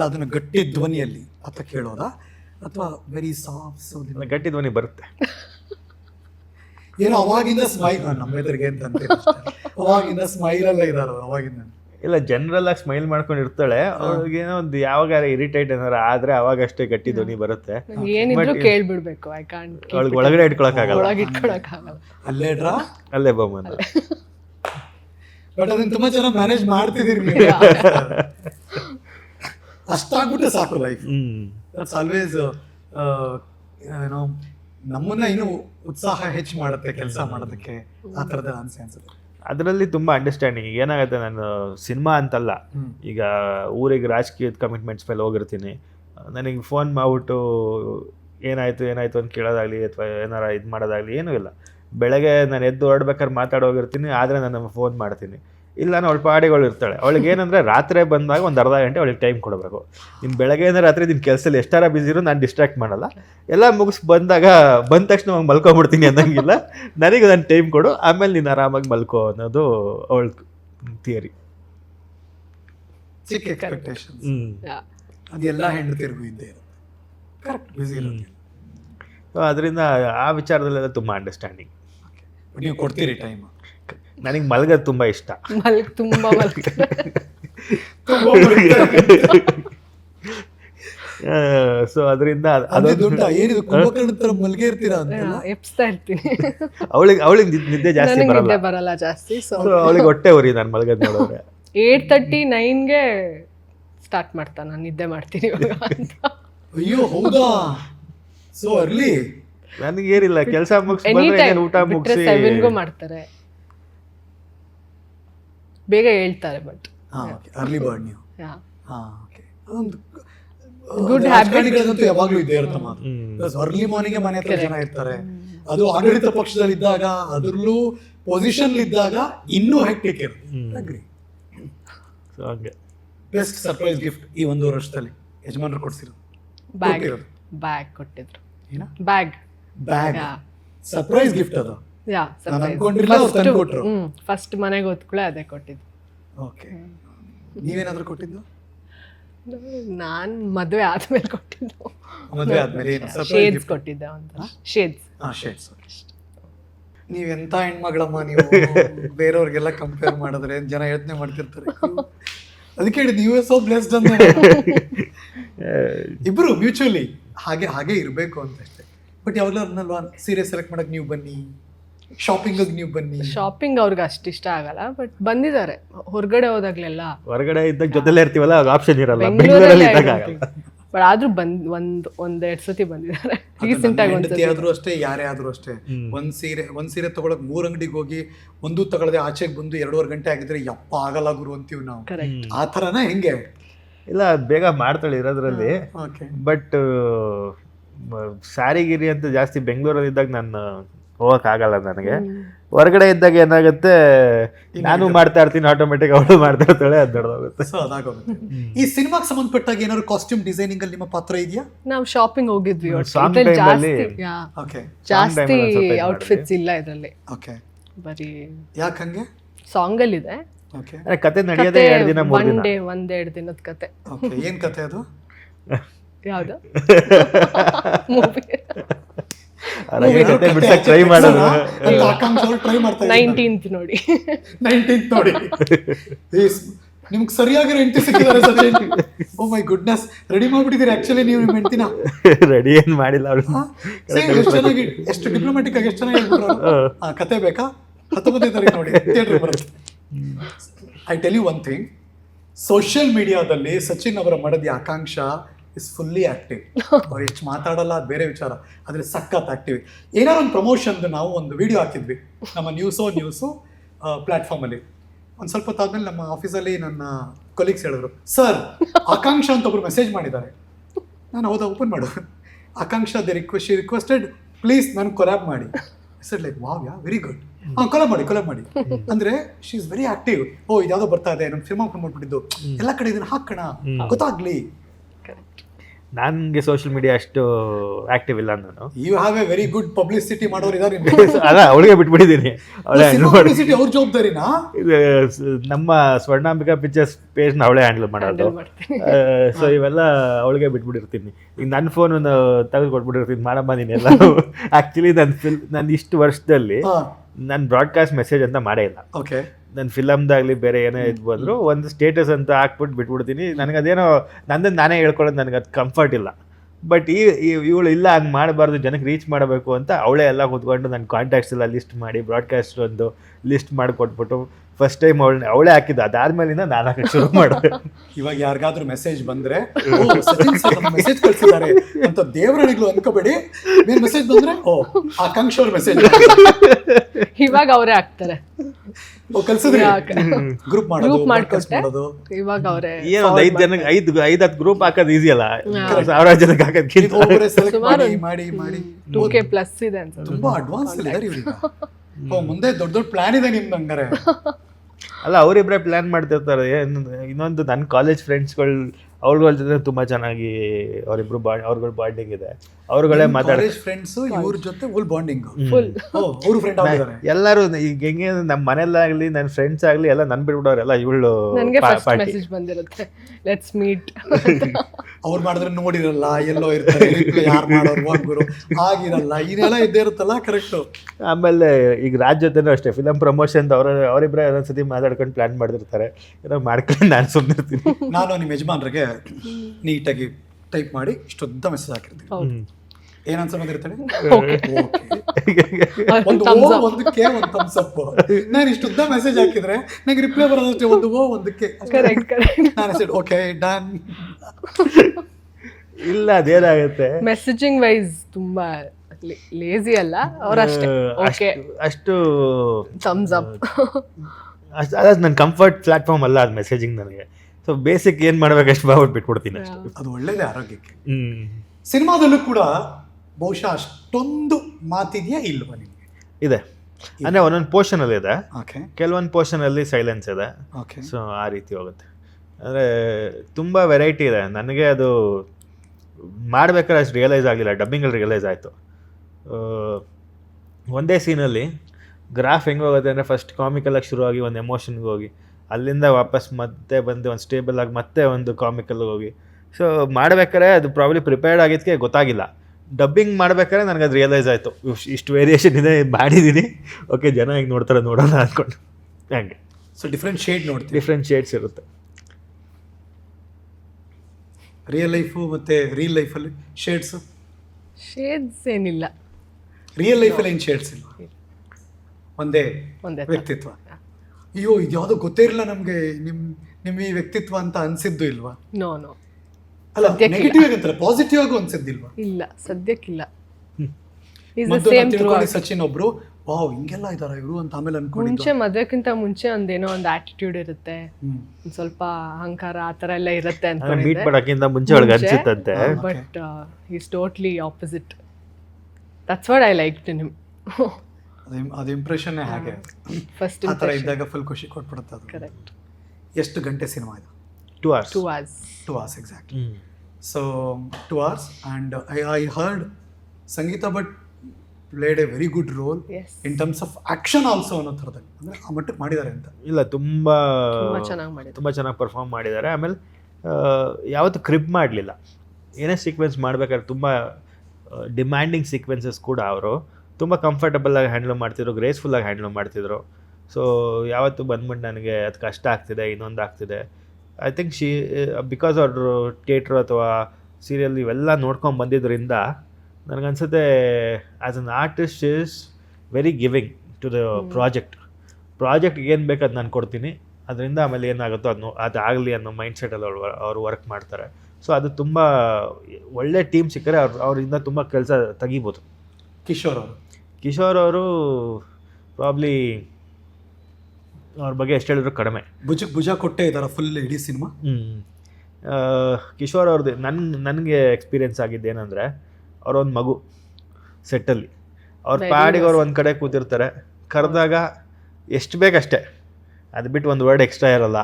ಅಲ್ಲ ಅದನ್ನು ಗಟ್ಟಿ ಧ್ವನಿಯಲ್ಲಿ ಅಂತ ಕೇಳೋದಾ? ಅಥವಾ ವೆರಿ ಸಾಫ್ಟ್ ಸೌದಿ ಗಟ್ಟಿ ಧ್ವನಿ ಬರುತ್ತೆ. ಏನೋ ಅವಾಗಿಂದ ಸ್ಮೈಲ್ ನಮ್ಮ ಎದುರಿಗೆ ಅಂತ ಅವಾಗಿಂದ ಸ್ಮೈಲ್ ಅಲ್ಲೇ ಇದಾರ ಅವಾಗಿಂದ. ಇಲ್ಲ ಜನರಲ್ ಆಗಿ ಸ್ಮೈಲ್ ಮಾಡ್ಕೊಂಡು ಇರ್ತಾಳೆ. ಅವ್ರಿಗೇನೋ ಏನೋ ಒಂದು ಯಾವಾಗ ಇರಿಟೇಟ್ ಏನಾರ ಆದ್ರೆ ಅವಾಗ ಅಷ್ಟೇ ಗಟ್ಟಿ ಧ್ವನಿ ಬರುತ್ತೆ. ಏನಿದ್ರು ಕೇಳ್ಬಿಡ್ಬೇಕು ಐ ಕಾಂಟ್ ಅವಳಿಗೆ ಒಳಗಡೆ ಒಳಗೆ ಇಟ್ಕೊಳಕ್ ಆಗಲ್ಲ ಅಲ್ಲೇ ಡ್ರಾ ಅಲ್ಲೇ ಬೊಮ್ಮನ ಬಟ್ ಅದನ್ನ ತುಂಬಾ ಚೆನ್ನಾಗಿ ಮ್ಯಾನೇಜ್ ಮಾಡ್ತಿದ್ದೀರಿ ಅಷ್ಟಾಗ್ಬಿಟ್ರೆ ಸಾಕು ಲೈಫ್ ದಟ್ಸ್ ಆಲ್ವೇಸ್ ಏನೋ ನಮ್ಮನ್ನ ಇನ್ನು ಉತ್ಸಾಹ ಹೆಚ್ಚು ಮಾಡುತ್ತೆ ಕೆಲಸ ಮಾಡೋದಕ್ಕೆ. ಆ ಥರದ ಅನಿಸೆ ಅನ್ಸುತ್ತೆ ಅದರಲ್ಲಿ ತುಂಬಾ ಅಂಡರ್ಸ್ಟ್ಯಾಂಡಿಂಗ್ ಏನಾಗುತ್ತೆ ನಾನು ಸಿನಿಮಾ ಅಂತಲ್ಲ. ಈಗ ಊರಿಗೆ ರಾಜಕೀಯದ ಕಮಿಟ್ಮೆಂಟ್ಸ್ ಮೇಲೆ ಹೋಗಿರ್ತೀನಿ. ನನಗೆ ಫೋನ್ ಮಾಡ್ಬಿಟ್ಟು ಏನಾಯ್ತು ಏನಾಯ್ತು ಅಂತ ಕೇಳೋದಾಗ್ಲಿ ಅಥವಾ ಏನಾರ ಇದು ಮಾಡೋದಾಗ್ಲಿ ಏನೂ ಇಲ್ಲ. ಬೆಳಗ್ಗೆ ನಾನು ಎದ್ದು ಹೊರಡ್ಬೇಕಾದ್ರೆ ಮಾತಾಡೋಗಿರ್ತೀನಿ ಆದರೆ ನಾನು ಫೋನ್ ಮಾಡ್ತೀನಿ. ಇಲ್ಲ ನಾನು ಅವಳು ಪಾಡಿಗಳು ಇರ್ತಾಳೆ. ಅವಳಿಗೆ ಏನಂದ್ರೆ ರಾತ್ರಿ ಬಂದಾಗ ಒಂದು ಅರ್ಧ ಗಂಟೆ ಅವಳಿಗೆ ಟೈಮ್ ಕೊಡಬೇಕು. ನಿಮ್ ಬೆಳಗ್ಗೆಯಿಂದ ರಾತ್ರಿ ನಿನ್ನ ಕೆಲಸದಲ್ಲಿ ಎಷ್ಟಾರ ಬಿಸಿ ಇರೋ ನಾನು ಡಿಸ್ಟ್ರಾಕ್ಟ್ ಮಾಡಲ್ಲ. ಎಲ್ಲ ಮುಗಿಸ್ ಬಂದಾಗ ಬಂದ ತಕ್ಷಣ ಅವಾಗ ಮಲ್ಕೊಂಬಿಡ್ತೀನಿ ಅನ್ನೋಂಗಿಲ್ಲ. ನನಗೆ ನಾನು ಟೈಮ್ ಕೊಡು ಆಮೇಲೆ ನೀನು ಆರಾಮಾಗಿ ಮಲ್ಕೋ ಅನ್ನೋದು ಅವಳ ಥಿಯರಿ ಚಿಕ್ಕ ಎಕ್ಸ್ಪೆಕ್ಟೇಷನ್ಸ್ ಹ್ಮ್. ಅದೆಲ್ಲ ಹೆಂಡತಿರ್ಗೂ ಇದ್ದೇ ಇರುತ್ತೆ. ಕರೆಕ್ಟ್ ಬಿಸಿ ಇರುತ್ತೆ. ಸೊ ಅದರಿಂದ ಆ ವಿಚಾರದಲ್ಲೆಲ್ಲ ತುಂಬ ಅಂಡರ್ಸ್ಟ್ಯಾಂಡಿಂಗ್ ಬಟ್ ನೀವು ಕೊಡ್ತೀರಿ ಟೈಮ್ ನನಗೆ ಮಲಗೋದು ತುಂಬಾ ಇಷ್ಟ. ಮಲ್ಕ್ ತುಂಬಾ ಮಲ್ಕ್ ಸೊ ಅದರಿಂದ ಅದೇ ದೊಡ್ಡ ಏನಿದು ಕುಂಭಕರ್ಣ ತರ ಮಲ್ಗೆ ಇರ್ತೀರಾ ಅಂತ ಎಪ್ಸ್ತಾ ಇರ್ತೀನಿ. ಅವಳಿಗೆ ಅವಳಿಗೆ ನಿದ್ದೆ ಜಾಸ್ತಿ ನನಗೆ ಬರಲ್ಲ. ನಿದ್ದೆ ಬರಲ್ಲ ಜಾಸ್ತಿ ಸೊ ಸೊ ಅವಳಿಗೆ ಹೊಟ್ಟೆ ಉರಿ ನಾನು ಮಲಗೋದು ನೋಡಿದ್ರೆ ಏಟ್ ತರ್ಟಿ ನೈನ್ಗೆ ಸ್ಟಾರ್ಟ್ ಮಾಡ್ತಾ ನಾನು ನಿದ್ದೆ ಮಾಡ್ತೀನಿ ಇವಾಗ ಅಂತ. ಅಯ್ಯೋ ಹೌದಾ? ಸೊ ಅರ್ಲಿ ನನಗೆ ಏನಿಲ್ಲ ಕೆಲಸ ಮುಗಿಸಿ ಬಂದ್ರೆ ಊಟ ಮುಗಿಸಿ ಸೆವೆನ್ಗೂ ಮಾಡ್ತಾರೆ. ಬೇಗ ಹೇಳ್ತಾರೆ ಬಟ್ ಅರ್ಲಿ ಬರ್ಡ್ ನೀವು. ಯಾ ಹಾ ಓಕೆ ಅದೊಂದು Good ರಾಜಕಾರಣಿಗಳದಂತೂ ಯಾವಾಗ್ಲೂ ಇದ್ದೇ ಇರುತ್ತೆ ಮಾತು. ಅರ್ಲಿ ಮಾರ್ನಿಂಗ್ ಮನೆ ಹತ್ರ ಜನ ಇರ್ತಾರೆ. ಅದು ಆಡಳಿತ ಪಕ್ಷದಲ್ಲಿ ಇದ್ದಾಗ ಅದ್ರಲ್ಲೂ ಪೊಸಿಷನ್ ಇದ್ದಾಗ ಇನ್ನೂ ಹೆಕ್ಟಿಕ್ ಇರುತ್ತೆ. ಹಂಗೆ. ಬೆಸ್ಟ್ ಸರ್ಪ್ರೈಸ್ ಗಿಫ್ಟ್ ಈ ಒಂದು ವರ್ಷದಲ್ಲಿ ಯಜಮಾನರು ಕೊಡ್ಸಿರೋದು. ಬ್ಯಾಗ್ ಕೊಟ್ಟಿದ್ರು. ಏನ? Bag bag. ಸರ್ಪ್ರೈಸ್ ಗಿಫ್ಟ್ ಅದು. ಯಾ ನಾನು ಅನ್ಕೊಂಡಿರ್ಲಿಲ್ಲ ಅವ್ರು ತಂದು ಫಸ್ಟ್ ಮನೆಗೆ ಕೂಡ ಅದೇ ಕೊಟ್ಟಿದ್ದು. ಓಕೆ ನೀವೇನಾದರೂ ಕೊಟ್ಟಿದ್ದು? ನಾನು ಮದುವೆ ಆದ್ಮೇಲೆ ಕೊಟ್ಟಿದ್ದು. ಮದುವೆ ಆದ್ಮೇಲೆ ಶೇಡ್ಸ್ ಕೊಟ್ಟಿದ್ದೆ ಅಂತ ಶೇಡ್ಸ್ ಹಾಂ ಶೇಡ್ಸ್ ನೀವ್ ಎಂತ ಹೆಣ್ಮಗಳಮ್ಮ ನೀವು? ಬೇರೆಯವ್ರಿಗೆಲ್ಲ ಕಂಪೇರ್ ಮಾಡಿದ್ರೆ ಜನ ಯೋಚನೆ ಮಾಡ್ತಿರ್ತಾರೆ? ಅದಕ್ಕೆ ಯು ಎಸ್ ಸೋ ಬ್ಲೆಸ್ಡ್ ಅಂತ ಇಬ್ಬರು ಮ್ಯೂಚುವಲಿ ಹಾಗೆ ಹಾಗೆ ಇರಬೇಕು ಅಂತ ಬಟ್ ಯಾವಾಗಲೂ ಸೀರೆ ಸೆಲೆಕ್ಟ್ ಮಾಡಕ್ ನೀವು ಬನ್ನಿ. ಶಾಪಿಂಗ್ ನೀವು ಬನ್ನಿ. ಶಾಪಿಂಗ್ ಅವ್ರಿಗೆ ಅಷ್ಟು ಇಷ್ಟ ಆಗಲ್ಲ ಬಟ್ ಬಂದಿದ್ದಾರೆ. ಹೊರಗಡೆ ಹೋದಾಗ್ಲೆಲ್ಲ. ಹೊರಗಡೆ ಇದ್ದಾಗ ಜೊತೆಲೇ ಇರ್ತೀವಲ್ಲ ಅದು ಆಪ್ಷನ್ ಇರಲ್ಲ. ಬೆಂಗಳೂರಲ್ಲಿ ಇದ್ದಾಗ ಆಗಲ್ಲ. ಬಟ್ ಆದ್ರೂ ಬಂದ್ ಒಂದ್ ಒಂದೆರಡು ಸತಿ ಬಂದಿದ್ದಾರೆ. ರೀಸೆಂಟ್ ಆಗಿ ಒಂದ್ಸತಿ ಆದ್ರೂ ಅಷ್ಟೇ ಯಾರೇ ಆದ್ರೂ ಅಷ್ಟೇ. ಒಂದ್ ಸೀರೆ ಒಂದ್ ಸೀರೆ ತಗೊಳಕ್ ಮೂರ್ ಅಂಗಡಿಗೆ ಹೋಗಿ ಒಂದು ತಗೊಳದೆ ಆಚೆಗೆ ಬಂದು ಎರಡೂವರೆ ಗಂಟೆ ಆಗಿದ್ರೆ ಯಪ್ಪ ಆಗಲ್ಲ ಗುರು ಅಂತೀವಿ ನಾವು. ಕರೆಕ್ಟ್ ಆ ಥರನ ಹೆಂಗೆ? ಇಲ್ಲ ಬೇಗ ಮಾಡ್ತಾಳೆ ಇರೋದ್ರಲ್ಲಿ. ಓಕೆ ಬಟ್ ಸ್ಯಾರಿ ಗಿರಿ ಅಂತ ಜಾಸ್ತಿ ಬೆಂಗಳೂರಲ್ಲಿ ಇದ್ದಾಗ ನಾನು ಹೋಗಕ್ ಆಗಲ್ಲ ನನಗೆ ಹೊರಗಡೆ ಇದ್ದಾಗ ಏನಾಗುತ್ತೆ ನಾನು ಮಾಡ್ತಾ ಇರ್ತೀನಿ ಆಟೋಮೆಟಿಕ್ ಅವಳು ಮಾಡ್ತಾ ಇರ್ತಾಳೆ ಅದು ದೊಡ್ಡದಾಗುತ್ತೆ. ಸೊ ಅದಾಗೋಗುತ್ತೆ. ಈ ಸಿನಿಮಾಗೆ ಸಂಬಂಧಪಟ್ಟಾಗ ಏನಾದ್ರು ಕಾಸ್ಟ್ಯೂಮ್ ಡಿಸೈನಿಂಗ್ ಅಲ್ಲಿ ನಿಮ್ಮ ಪಾತ್ರ ಇದೆಯಾ? ನಾವು ಶಾಪಿಂಗ್ ಹೋಗಿದ್ವಿ. ಜಾಸ್ತಿ ಯಾ, ಓಕೆ ಜಾಸ್ತಿ ಔಟ್ಫಿಟ್ಸ್ ಇಲ್ಲ ಇದರಲ್ಲಿ. ಓಕೆ ಬರೀ ಯಾಕೆ ಹಂಗೆ? ಸಾಂಗ್ ಅಲ್ಲಿ ಇದೆ ಕತೆ ನಡೆಯೋದೇ ಎರಡು ದಿನ ಮೂರು ಒನ್ ದಿನ ಡೇ ಒಂದೆರಡು ದಿನದ ಕತೆ. ಓಕೆ ಏನ್ ಕತೆ ಅದು? ಯಾವ್ದು? ಮೂವಿ ಬಿಡ್ಸಕ್ ಟ್ರೈ ಮಾಡೋದು. ಟ್ರೈ ಮಾಡ್ತಾ ನೈನ್ಟೀನ್ತ್ ನೋಡಿ. ನೈನ್ಟೀನ್ತ್ ನೋಡಿ. ನಿಮ್ಗೆ ಸರಿಯಾಗಿರೋ ಹೆಂಡತಿ ಸಿಕ್ಕಿದ್ದಾರೆ Sachin oh my goodness ready ಮಾಡ್ಬಿಟ್ಟಿದ್ದೀರಿ ಆಕ್ಚುಲಿ ನೀವು ನಿಮ್ಮ ಹೆಂಡತಿನ? ರೆಡಿ ಏನ್ ಮಾಡಿಲ್ಲ ಅವಳು. ಎಷ್ಟು ಚೆನ್ನಾಗಿ ಎಷ್ಟು ಡಿಪ್ಲೊಮ್ಯಾಟಿಕ್ ಆಗಿ ಎಷ್ಟು ಚೆನ್ನಾಗಿ ಆ, ಕತೆ ಬೇಕಾ? ಹತ್ತೊಂಬತ್ತನೇ ತಾರೀಕು ನೋಡಿ ಥಿಯೇಟರ್ ಬರುತ್ತೆ. I tell you one thing social ಮೀಡಿಯಾದಲ್ಲಿ ಸಚಿನ್ ಅವರ ಮಡದಿ ಆಕಾಂಕ್ಷ ಇಸ್ ಫುಲ್ಲಿ ಆಕ್ಟಿವ್ ಅವ್ರು ಎಷ್ಟು ಮಾತಾಡಲ್ಲ ಅದು ಬೇರೆ ವಿಚಾರ. ಆದರೆ ಸಖತ್ ಆಕ್ಟಿವ್ ಏನೋ ಒಂದು ಪ್ರಮೋಷನ್ದು ನಾವು ಒಂದು ವಿಡಿಯೋ ಹಾಕಿದ್ವಿ. ನಮ್ಮ ನ್ಯೂಸೋ ನ್ಯೂಸು ಪ್ಲಾಟ್ಫಾರ್ಮಲ್ಲಿ ಒಂದು ಸ್ವಲ್ಪ ಹೊತ್ತಾದ್ಮೇಲೆ ನಮ್ಮ ಆಫೀಸಲ್ಲಿ ನನ್ನ ಕೊಲೀಗ್ಸ್ ಹೇಳಿದ್ರು ಸರ್ ಆಕಾಂಕ್ಷಾ ಅಂತ ಒಬ್ರು ಮೆಸೇಜ್ ಮಾಡಿದ್ದಾರೆ. ನಾನು ಹೌದಾ ಓಪನ್ ಮಾಡು. Akanksha they request she requested please ನಾನು ಕೊಲಾಬ್ ಮಾಡಿ. Sir like wow ya very good ಹಾಂ ಕೊಲಾಬ್ ಮಾಡಿ ಕೊಲಾಬ್ ಮಾಡಿ. ಅಂದ್ರೆ she is very active oh ಇದ್ಯಾವುದೋ ಬರ್ತಾ ಇದೆ ನಮ್ಮ ಸಿನಿಮಾ ಮಾಡ್ಬಿಟ್ಟಿದ್ದು ಎಲ್ಲ ಕಡೆ ಇದನ್ನ ಹಾಕೋಣ. ಗೊತ್ತಾಗ್ಲಿ. ನನಗೆ ಸೋಷಿಯಲ್ ಮೀಡಿಯಾ ಅಷ್ಟು ಆಕ್ಟಿವ್ ಇಲ್ಲ ನಾನು you have a very good publicity ಮಾಡೋರು ಇದ್ದಾರೆ ಅಲ್ಲ ಅವಳಿಗೆ ಬಿಟ್ಬಿಟ್ಟಿದ್ದೀನಿ ಪಬ್ಲಿಸಿಟಿ ಅವ್ರ ಜವಾಬ್ದಾರಿನಾ? ಇದು ನಮ್ಮ ಸ್ವರ್ಣಾಂಬಿಕಾ ಪಿಕ್ಚರ್ಸ್ ಪೇಜ್ನ ಅವಳೇ ಹ್ಯಾಂಡಲ್ ಮಾಡೋದು. ಸೊ ಇವೆಲ್ಲ ಅವಳಿಗೆ ಬಿಟ್ಬಿಟ್ಟಿರ್ತೀನಿ. ಈಗ ನನ್ನ ಫೋನ್ ತೆಗೆದು ಕೊಟ್ಬಿಟ್ಟಿರ್ತೀನಿ ಮಾಡಮ್ಮ ನೀನೆಲ್ಲ ಆಕ್ಚುಲಿ ನನ್ನ ಫಿಲ್ ನನ್ನ ಇಷ್ಟು ವರ್ಷದಲ್ಲಿ ನನ್ನ ನಾನು ಬ್ರಾಡ್ಕಾಸ್ಟ್ ಮೆಸೇಜ್ ಅಂತ ಮಾಡೇ ಇಲ್ಲ. ಓಕೆ ನನ್ನ ಫಿಲಮ್ದಾಗಲಿ ಬೇರೆ ಏನೇ ಇದು ಬಂದರೂ ಒಂದು ಸ್ಟೇಟಸ್ ಅಂತ ಹಾಕ್ಬಿಟ್ಟು ಬಿಟ್ಬಿಡ್ತೀನಿ. ನನಗೆ ಅದೇನೋ ನಂದನ್ನು ನಾನೇ ಹೇಳ್ಕೊಳ್ಳೋದು ನನಗೆ ಅದು ಕಂಫರ್ಟ್ ಇಲ್ಲ. ಬಟ್ ಈ ಇವಳು ಇಲ್ಲ ಹಂಗೆ ಮಾಡಬಾರ್ದು ಜನಕ್ಕೆ ರೀಚ್ ಮಾಡಬೇಕು ಅಂತ ಅವಳೇ ಎಲ್ಲ ಕೂತ್ಕೊಂಡು ನನ್ನ ಕಾಂಟ್ಯಾಕ್ಟ್ಸ್ ಎಲ್ಲ ಲಿಸ್ಟ್ ಮಾಡಿ ಬ್ರಾಡ್ಕಾಸ್ಟ್ ಒಂದು ಲಿಸ್ಟ್ ಮಾಡಿ ಕೊಟ್ಬಿಟ್ಟು ಫಸ್ಟ್ ಟೈಮ್ ಅವಳನ್ನ ಅವಳೇ ಹಾಕಿದ್ದು ಅದಾದ್ಮೇಲಿಂದ ನಾನು ಹಾಕಕ್ಕೆ ಶುರು ಮಾಡಿದೆ. ಇವಾಗ ಯಾರಿಗಾದ್ರೂ ಮೆಸೇಜ್ ಬಂದ್ರೆ ಓ ಸಚಿನ್ ಸರ್ ಮೆಸೇಜ್ ಕಳ್ಸಿದ್ದಾರೆ ಅಂತ ದೇವರಣಿಗಳು ಅನ್ಕೋಬೇಡಿ. ನೀನ್ ಮೆಸೇಜ್ ಬಂದ್ರೆ ಓ ಆಕಾಂಕ್ಷ ಅವ್ರ ಮೆಸೇಜ್ ಇವಾಗ ಅವರೇ ಹಾಕ್ತಾರೆ. ಓ ಕಳ್ಸಿದ್ರಿ? ಗ್ರೂಪ್ ಮಾಡೋದು ಗ್ರೂಪ್ ಮಾಡ್ಕೊಟ್ಟೆ. ಮಾಡೋದು. ಇವಾಗ ಅವರೇ ಏನು ಒಂದು ಐದು ಜನಕ್ಕೆ ಐದು ಐದು ಹತ್ತು ಗ್ರೂಪ್ ಹಾಕೋದು ಈಸಿ ಅಲ್ಲ? ಸಾವಿರ ಜನಕ್ಕೆ ಸುಮಾರು ಮಾಡಿ ಮಾಡಿ. ಮಾಡಿ ಟೂ ಕೆ ಪ್ಲಸ್ ಇದೆ ಅನ್ಸುತ್ತೆ. ತುಂಬಾ ಅಡ್ವಾನ್ಸ್ ಇದ್ದಾರೆ ಇವ್ರೀಗ ಮುಂದೆ ದೊಡ್ಡ ದೊಡ್ಡ ಪ್ಲಾನ್ ಇದೆ ನಿಮ್ದು ಹಂಗಾರೆ. ಅಲ್ಲ ಅವರಿಬ್ಬರೇ ಪ್ಲ್ಯಾನ್ ಮಾಡ್ತಿರ್ತಾರೆ. ಇನ್ನೊಂದು ನನ್ನ ಕಾಲೇಜ್ ಫ್ರೆಂಡ್ಸ್ಗಳು ಅವ್ರಗಳ ಜೊತೆ ತುಂಬ ಚೆನ್ನಾಗಿ ಅವರಿಬ್ರು ಬಾಂಡ್ ಅವ್ರಗಳ ಬಾಂಡಿಂಗ್ ಇದೆ. ಅವ್ರುಗಳೇ ಮಾತಾಡ ಫ್ರೆಂಡ್ಸ್ ಇವ್ರ ಜೊತೆ ಫುಲ್ ಬಾಂಡಿಂಗ್ ಫುಲ್ ಅವ್ರ ಫ್ರೆಂಡ್ ಆಗಿದ್ದಾರೆ. ಎಲ್ಲರೂ ಈಗ ಹೆಂಗೆ ನಮ್ಮ ಮನೆಯಲ್ಲಾಗ್ಲಿ ನನ್ನ ಫ್ರೆಂಡ್ಸ್ ಆಗಲಿ ಎಲ್ಲ ನನ್ ಬಿಟ್ಬಿಡೋರೆಲ್ಲ ಇವಳು ನನಗೆ ಫಸ್ಟ್ ಮೆಸೇಜ್ ಬಂದಿರುತ್ತೆ. ಲೆಟ್ಸ್ ಮೀಟ್ ಅವ್ರು ಮಾಡಿದ್ರೆ ನೋಡಿರಲ್ಲ ಎಲ್ಲೋ ಇರ್ತಾರೆ ಯಾರು ಮಾಡೋರು ಹೋಗ್ರು ಆಗಿರಲ್ಲ ಇದೆಲ್ಲ ಇದ್ದೇ ಇರುತ್ತಲ್ಲ ಕರೆಕ್ಟ್ ಆಮೇಲೆ ಈಗ ರಾಜ್ ಜೊತೆನೂ ಅಷ್ಟೇ ಫಿಲಮ್ ಪ್ರಮೋಷನ್ ಅವ್ರ ಅವರಿಬ್ಬರೇ ಒಂದೊಂದ್ಸತಿ ಮಾತಾಡ್ಕೊಂಡು ಪ್ಲಾನ್ ಮಾಡಿರ್ತಾರೆ ಏನೋ ಮಾಡ್ಕೊಂಡು ನಾನು ಸುಮ್ಮನಿರ್ತೀನಿ ನಾನು ನಿಮ್ಮ ಯಜಮಾನ್ರಿಗೆ ನೀಟಾಗಿ ಟೈಪ್ ಮಾಡಿ ಇಷ್ಟೊದ್ದ ಮೆಸೇಜ್ ಹಾಕಿರ್ತೀವಿ. ಹೌದು. ಏನ್ ಆನ್ಸರ್ ಬಂದಿರ್ತಾನೆ ಒಂದು ಓ ಒಂದು ಥಮ್ಸ್ ಅಪ್ ನಾನು ಇಷ್ಟುದ್ದ ಮೆಸೇಜ್ ಹಾಕಿದ್ರೆ ನಂಗೆ ರಿಪ್ಲೈ ಬರೋದಷ್ಟೇ ಒಂದು ಓ ಒಂದಕ್ಕೆ. ಕರೆಕ್ಟ್ ಕರೆಕ್ಟ್ ನಾನು ಸೆಡ್ ಓಕೆ ಡನ್ ಇಲ್ಲ ಅದೇನಾಗುತ್ತೆ? ಮೆಸೇಜಿಂಗ್ ವೈಸ್ ತುಂಬಾ ಲೇಜಿ ಅಲ್ಲ ಅವ್ರಷ್ಟೇ ಓಕೆ ಅಷ್ಟು- ಅಷ್ಟು ಥಮ್ಸ್ ಅಪ್ ಅಷ್ಟು ಅದ್ ನನ್ನ ಕಂಫರ್ಟ್ ಪ್ಲಾಟ್ಫಾರ್ಮ್ ಅಲ್ಲ ಅದು ಮೆಸೇಜಿಂಗ್ ನನಗೆ. ಸೊ ಬೇಸಿಕ್ ಏನು ಮಾಡ್ಬೇಕು ಅಷ್ಟು ಮಾಡ್ಬಿಟ್ಟು ಬಿಟ್ಬಿಡ್ತೀನಿ ಅಷ್ಟೇ. ಅದು ಒಳ್ಳೇದೇ ಆರೋಗ್ಯಕ್ಕೆ. ಹ್ಮ್. ಸಿನಿಮಾದಲ್ಲೂ ಕೂಡ ಬಹುಶಃ ಅಷ್ಟೊಂದು ಮಾತಿದೆಯಾ ಇಲ್ವಾ ನಿಮಗೆ? ಇದೆ. ಅಂದರೆ ಒಂದೊಂದು ಪೋರ್ಷನಲ್ಲಿ ಇದೆ. ಓಕೆ. ಕೆಲವೊಂದು ಪೋರ್ಷನಲ್ಲಿ ಸೈಲೆನ್ಸ್ ಇದೆ. ಓಕೆ. ಸೊ ಆ ರೀತಿ ಹೋಗುತ್ತೆ. ಅಂದ್ರೆ ತುಂಬ ವೆರೈಟಿ ಇದೆ. ನನಗೆ ಅದು ಮಾಡ್ಬೇಕಾದ್ರೆ ಅಷ್ಟು ರಿಯಲೈಸ್ ಆಗಲಿಲ್ಲ. ಡಬ್ಬಿಂಗಲ್ಲಿ ರಿಯಲೈಸ್ ಆಯಿತು. ಒಂದೇ ಸೀನಲ್ಲಿ ಗ್ರಾಫ್ ಹೆಂಗೆ ಹೋಗುತ್ತೆ ಅಂದರೆ ಫಸ್ಟ್ ಕಾಮಿಕಲಾಗಿ ಶುರುವಾಗಿ ಒಂದು ಎಮೋಷನ್ಗೆ ಹೋಗಿ. ಅಲ್ಲಿಂದ ವಾಪಸ್ ಮತ್ತೆ ಬಂದು ಒಂದು ಸ್ಟೇಬಲ್ ಆಗಿ ಮತ್ತೆ ಒಂದು ಕಾಮಿಕಲ್ಲಿ ಹೋಗಿ. ಸೊ ಮಾಡ್ಬೇಕಾರೆ ಅದು ಪ್ರಾಬ್ಲಿ ಪ್ರಿಪೇರ್ಡ್ ಆಗಿದ್ದಕ್ಕೆ ಗೊತ್ತಾಗಿಲ್ಲ. ಡಬ್ಬಿಂಗ್ ಮಾಡ್ಬೇಕಾದ್ರೆ ನನಗೆ ಅದು ರಿಯಲೈಸ್ ಆಯಿತು ಇಷ್ಟು ವೇರಿಯೇಷನ್ ಇದೆ ಮಾಡಿದ್ದೀನಿ ಓಕೆ ಜನ ಹೆಂಗೆ ನೋಡ್ತಾರೆ ನೋಡೋಣ ಅಂದ್ಕೊಂಡು ಹಂಗೆ. ಸೊ ಡಿಫ್ರೆಂಟ್ ಶೇಡ್ ನೋಡ್ತೀವಿ. ಡಿಫ್ರೆಂಟ್ ಶೇಡ್ಸ್ ಇರುತ್ತೆ. ರಿಯಲ್ ಲೈಫು ಮತ್ತು ರಿಯಲ್ ಲೈಫಲ್ಲಿ ಶೇಡ್ಸು ಶೇಡ್ಸ್ ಏನಿಲ್ಲ. ರಿಯಲ್ ಲೈಫಲ್ಲಿ ಏನು ಶೇಡ್ಸ್ ಇಲ್ಲ? ಒಂದೇ ಒಂದೇ ವ್ಯಕ್ತಿತ್ವ. ಅಯ್ಯೋ ಇದು ಯಾವುದೋ ಗೊತ್ತೇ ಇರಲಿಲ್ಲ ನಮಗೆ. ನಿಮ್ ನಿಮ್ಮ ಈ ವ್ಯಕ್ತಿತ್ವ ಅಂತ ಅನ್ಸಿದ್ದು ಇಲ್ವಾ? ನೋ ನೋ ಅಲ್ಲ ಸದ್ಯಕ್ಕಿಲ್ಲ. ನೆಗೆಟಿವ್ ಆಗಂತಾರೆ ಪಾಸಿಟಿವ್ ಆಗು ಅನ್ಸಿದ್ದಿಲ್ವಾ? ಇಲ್ಲ ಸದ್ಯಕ್ಕಿಲ್ಲ. ನಾನ್ ಥ್ರೂ ತಿಳ್ಕೊಂಡೆ ಸಚಿನ್ ಒಬ್ರು ವಾವ್ ಹಿಂಗೆಲ್ಲ ಇದಾರ ಇವರು ಅಂತ ಆಮೇಲೆ ಅನ್ಕೊಂಡಿದ್ದು. ಮುಂಚೆ ಮದ್ವೆಕ್ಕಿಂತ ಮುಂಚೆ ಒಂದೇನೋ ಒಂದು ಆಟಿಟ್ಯೂಡ್ ಇರುತ್ತೆ. ಹ್ಮ್. ಒಂದ್ ಸ್ವಲ್ಪ ಅಹಂಕಾರ ಆ ಥರ ಎಲ್ಲ ಇರುತ್ತೆ ಮೀಟ್ ಅನ್ಕೊಂಡಿದ್ದೆ ಮಾಡೋಕ್ಕಿಂತ ಮುಂಚೆ ಒಳಗೆ ಅನ್ಸುತ್ತಂತೆ. But is totally opposite that's what I like ನಿಮ್ ಅದೇ ಅದು ಇಂಪ್ರೆಷನ್ ಹಾಗೆ. ಫಸ್ಟ್ ಆ ಥರ ಇದ್ದಾಗ ಫುಲ್ ಖುಷಿ ಕೊಟ್ಬಿಡುತ್ತೆ ಅದು. ಕರೆಕ್ಟ್ ಎಷ್ಟು ಗಂಟೆ ಸಿನಿಮಾ ಇದು? Two hours two hours two hours exactly so two hours and I I heard Sangeetha but played a very good role in terms of action also ಅನ್ನೋ ಥರದಲ್ಲಿ. ಅಂದರೆ ಆ ಮಟ್ಟಕ್ಕೆ ಮಾಡಿದ್ದಾರೆ ಅಂತ. ಇಲ್ಲ ತುಂಬ ತುಂಬಾ ಚೆನ್ನಾಗಿ ಮಾಡಿದ್ದಾರೆ. ತುಂಬ ಚೆನ್ನಾಗಿ ಪರ್ಫಾರ್ಮ್ ಮಾಡಿದ್ದಾರೆ. ಆಮೇಲೆ ಯಾವತ್ತು ಯಾವತ್ತೂ ಕ್ರಿಪ್ ಮಾಡಲಿಲ್ಲ. ಏನೇ ಸೀಕ್ವೆನ್ಸ್ ಮಾಡ್ಬೇಕಾದ್ರೆ ತುಂಬ ಡಿಮ್ಯಾಂಡಿಂಗ್ ಸೀಕ್ವೆನ್ಸಸ್ ಕೂಡ ಅವರು. ತುಂಬ ಕಂಫರ್ಟಬಲಾಗಿ ಹ್ಯಾಂಡಲ್ ಮಾಡ್ತಿದ್ರು ಗ್ರೇಸ್ಫುಲ್ಲಾಗಿ ಹ್ಯಾಂಡಲ್ ಮಾಡ್ತಿದ್ರು. ಸೊ ಯಾವತ್ತು ಬಂದ್ಬಿಟ್ಟು ನನಗೆ ಅದು ಕಷ್ಟ ಆಗ್ತಿದೆ ಇನ್ನೊಂದು ಆಗ್ತಿದೆ. ಐ ಥಿಂಕ್ ಶಿ ಬಿಕಾಸ್ ಅವ್ರ ಥಿಯೇಟ್ರ್ ಅಥವಾ ಸೀರಿಯಲ್ ಇವೆಲ್ಲ ನೋಡ್ಕೊಂಡು ಬಂದಿದ್ದರಿಂದ ನನಗನ್ಸುತ್ತೆ as an artist is very giving to the project project ಏನು ಬೇಕು ಅದು ನಾನು ಕೊಡ್ತೀನಿ ಅದರಿಂದ ಆಮೇಲೆ ಏನಾಗುತ್ತೋ ಅದನ್ನು ಅದು ಆಗಲಿ ಅನ್ನೋ ಮೈಂಡ್ ಸೆಟಲ್ಲಿ ಅವರು ಅವರು ವರ್ಕ್ ಮಾಡ್ತಾರೆ. ಸೊ ಅದು ತುಂಬ ಒಳ್ಳೆ ಟೀಮ್ ಸಿಕ್ಕರೆ ಅವ್ರು ಅವರಿಂದ ತುಂಬ ಕೆಲಸ ತೆಗಿಬೋದು. ಕಿಶೋರ್ ಅವರು. ಕಿಶೋರ್ ಅವರು ಪ್ರಾಬ್ಲಿ ಅವ್ರ ಬಗ್ಗೆ ಎಷ್ಟು ಹೇಳಿದ್ರು ಕಡಿಮೆ. ಭುಜಕ್ಕೆ ಭುಜ ಕೊಟ್ಟೇ ಇದ್ದಾರೆ ಫುಲ್ ಇಡೀ ಸಿನಿಮಾ? ಹ್ಞೂ ಕಿಶೋರ್ ಅವ್ರದ್ದು ನನ್ನ ನನಗೆ ಎಕ್ಸ್ಪೀರಿಯೆನ್ಸ್ ಆಗಿದ್ದು ಏನಂದರೆ ಅವರೊಂದು ಮಗು ಸೆಟ್ಟಲ್ಲಿ ಅವ್ರ ಪ್ಯಾಡಿಗೆ ಅವ್ರು ಒಂದು ಕಡೆ ಕೂತಿರ್ತಾರೆ. ಕರೆದಾಗ ಎಷ್ಟು ಬೇಕಷ್ಟೇ. ಅದು ಬಿಟ್ಟು ಒಂದು ವರ್ಡ್ ಎಕ್ಸ್ಟ್ರಾ ಇರಲ್ಲ.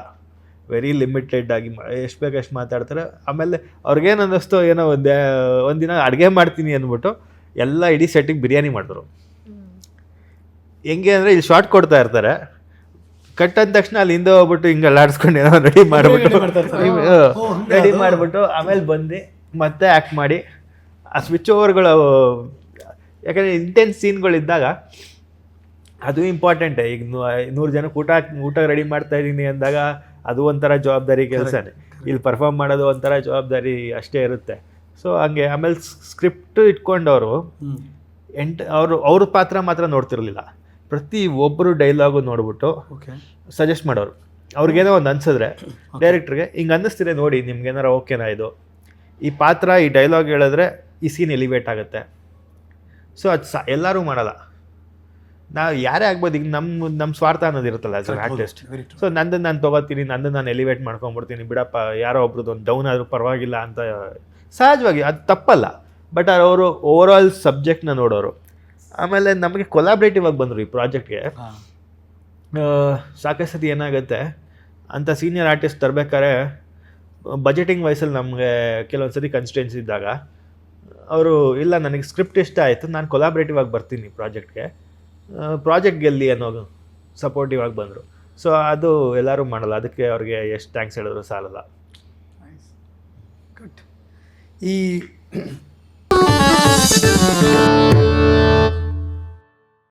ವೆರಿ ಲಿಮಿಟೆಡ್ ಆಗಿ ಎಷ್ಟು ಬೇಕು ಅಷ್ಟು ಮಾತಾಡ್ತಾರೆ. ಆಮೇಲೆ ಅವ್ರಿಗೇನು ಅನ್ನಿಸ್ತೋ ಏನೋ ಒಂದು ಒಂದಿನ ಅಡುಗೆ ಮಾಡ್ತೀನಿ ಅಂದ್ಬಿಟ್ಟು ಎಲ್ಲ ಇಡೀ ಸೆಟ್ಟಿಗೆ ಬಿರಿಯಾನಿ ಮಾಡಿದ್ರು ಹೆಂಗೆ ಅಂದರೆ ಇಲ್ಲಿ ಶಾರ್ಟ್ ಕೊಡ್ತಾ ಇರ್ತಾರೆ. ಕಟ್ ಅಂದ ತಕ್ಷಣ ಅಲ್ಲಿ ಹಿಂದೆ ಹೋಗ್ಬಿಟ್ಟು ಹಿಂಗೆ ಅಲ್ಲಾಡ್ಸ್ಕೊಂಡು ಏನೋ ರೆಡಿ ಮಾಡಿಬಿಟ್ಟು ರೆಡಿ? ಮಾಡಿಬಿಟ್ಟು ಆಮೇಲೆ ಬಂದು ಮತ್ತೆ ಆ್ಯಕ್ಟ್ ಮಾಡಿ. ಆ ಸ್ವಿಚ್ ಓವರ್ಗಳು ಯಾಕಂದರೆ ಇಂಟೆನ್ಸ್ ಸೀನ್ಗಳಿದ್ದಾಗ ಅದು ಇಂಪಾರ್ಟೆಂಟ್ ಈಗ ನೂರು ಜನಕ್ಕೆ ಊಟ ಊಟ ರೆಡಿ ಮಾಡ್ತಾ ಇದ್ದೀನಿ ಅಂದಾಗ ಅದು ಒಂಥರ ಜವಾಬ್ದಾರಿ ಕೆಲಸನೇ ಇಲ್ಲಿ ಪರ್ಫಾರ್ಮ್ ಮಾಡೋದು ಒಂಥರ ಜವಾಬ್ದಾರಿ ಅಷ್ಟೇ ಇರುತ್ತೆ. ಸೊ ಹಂಗೆ ಆಮೇಲೆ ಸ್ಕ್ರಿಪ್ಟ್ ಇಟ್ಕೊಂಡವರು ಎಂಟು ಅವರು ಅವ್ರ ಪಾತ್ರ ಮಾತ್ರ ನೋಡ್ತಿರ್ಲಿಲ್ಲ. ಪ್ರತಿ ಒಬ್ಬರು ಡೈಲಾಗು ನೋಡ್ಬಿಟ್ಟು ಓಕೆ ಸಜೆಸ್ಟ್ ಮಾಡೋರು. ಅವ್ರಿಗೇನೋ ಒಂದು ಅನ್ಸಿದ್ರೆ ಡೈರೆಕ್ಟ್ರಿಗೆ ಹಿಂಗೆ ಅನ್ನಿಸ್ತಿದೆ ನೋಡಿ ನಿಮ್ಗೇನಾರ ಓಕೆನಾ ಇದು. ಈ ಪಾತ್ರ ಈ ಡೈಲಾಗ್ ಹೇಳಿದ್ರೆ ಈ ಸೀನ್ ಎಲಿವೇಟ್ ಆಗುತ್ತೆ. ಸೊ ಅದು ಸ ಎಲ್ಲರೂ ಮಾಡಲ್ಲ. ನಾವು ಯಾರೇ ಆಗ್ಬೋದು ಈಗ ನಮ್ಮ ನಮ್ಮ ಸ್ವಾರ್ಥ ಅನ್ನೋದು ಇರುತ್ತಲ್ಲ ಆಸ್ ಆರ್ಟಿಸ್ಟ್ ವೆರಿ ಸೊ ನಂದು ನಾನು ತೊಗೋತೀನಿ ನಂದು ನಾನು ಎಲಿವೇಟ್ ಮಾಡ್ಕೊಂಬಿಡ್ತೀನಿ ಬಿಡಪ್ಪ ಯಾರೋ ಒಬ್ರದ್ದು ಒಂದು ಡೌನ್ ಆದರೂ ಪರವಾಗಿಲ್ಲ ಅಂತ. ಸಹಜವಾಗಿ ಅದು ತಪ್ಪಲ್ಲ. ಬಟ್ ಅವರು ಓವರ್ ಆಲ್ ಸಬ್ಜೆಕ್ಟ್ನ ನೋಡೋರು. ಆಮೇಲೆ ನಮಗೆ ಕೊಲಾಬ್ರೇಟಿವ್ ಆಗಿ ಬಂದರು ಈ ಪ್ರಾಜೆಕ್ಟ್ಗೆ ಸಾಕಷ್ಟು ಸತಿ ಏನಾಗುತ್ತೆ ಅಂಥ ಸೀನಿಯರ್ ಆರ್ಟಿಸ್ಟ್ ತರಬೇಕಾದ್ರೆ ಬಜೆಟಿಂಗ್ ವಯಸ್ಸಲ್ಲಿ ನಮಗೆ ಕೆಲವೊಂದು ಸತಿ ಕನ್ಸ್ಟೆನ್ಸ್ ಇದ್ದಾಗ ಅವರು ಇಲ್ಲ ನನಗೆ ಸ್ಕ್ರಿಪ್ಟ್ ಇಷ್ಟ ಆಯಿತು ನಾನು ಕೊಲಾಬ್ರೇಟಿವ್ ಆಗಿ ಬರ್ತೀನಿ ಪ್ರಾಜೆಕ್ಟ್ಗೆ ಪ್ರಾಜೆಕ್ಟ್ ಗೆಲ್ಲಿ ಅನ್ನೋದು ಸಪೋರ್ಟಿವ್ ಆಗಿ ಬಂದರು. ಸೊ ಅದು ಎಲ್ಲರೂ ಮಾಡಲ್ಲ ಅದಕ್ಕೆ ಅವ್ರಿಗೆ ಎಷ್ಟು ಥ್ಯಾಂಕ್ಸ್ ಹೇಳಿದ್ರು ಸಾಲಲ್ಲ. ಈ